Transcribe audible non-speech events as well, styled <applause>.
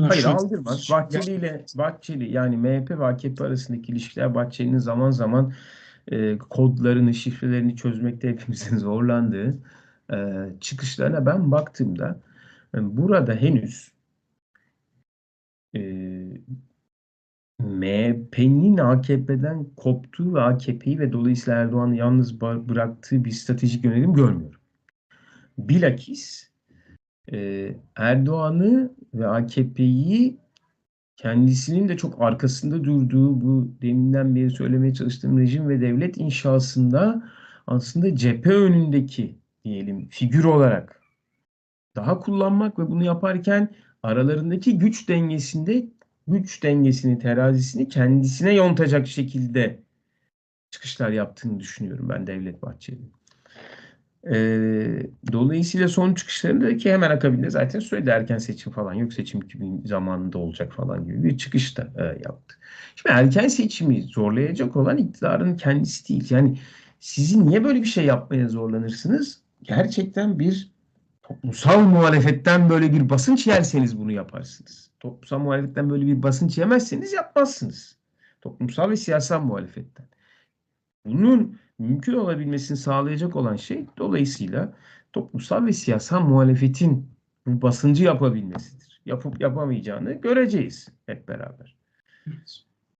Hayır aldırmaz. Bahçeli ile Bahçeli yani MHP ve AKP arasındaki ilişkiler Bahçeli'nin zaman zaman e, kodlarını, şifrelerini çözmekte hepimizin <laughs> zorlandığı e, çıkışlarına ben baktığımda e, burada henüz e, MHP'nin AKP'den koptuğu ve AKP'yi ve dolayısıyla Erdoğan'ı yalnız bıraktığı bir stratejik yönelim görmüyorum. Bilakis e, Erdoğan'ı ve AKP'yi kendisinin de çok arkasında durduğu bu deminden beri söylemeye çalıştığım rejim ve devlet inşasında aslında cephe önündeki diyelim figür olarak daha kullanmak ve bunu yaparken aralarındaki güç dengesinde güç dengesini, terazisini kendisine yontacak şekilde çıkışlar yaptığını düşünüyorum ben Devlet Bahçeli'nin. Ee, dolayısıyla son çıkışlarında ki hemen akabinde zaten söyledi erken seçim falan yok seçim 2000 zamanında olacak falan gibi bir çıkış da e, yaptı. Şimdi erken seçimi zorlayacak olan iktidarın kendisi değil. Yani sizi niye böyle bir şey yapmaya zorlanırsınız? Gerçekten bir toplumsal muhalefetten böyle bir basınç yerseniz bunu yaparsınız. Toplumsal muhalefetten böyle bir basınç yemezseniz yapmazsınız. Toplumsal ve siyasal muhalefetten. Bunun mümkün olabilmesini sağlayacak olan şey dolayısıyla toplumsal ve siyasal muhalefetin bu basıncı yapabilmesidir. Yapıp yapamayacağını göreceğiz hep beraber.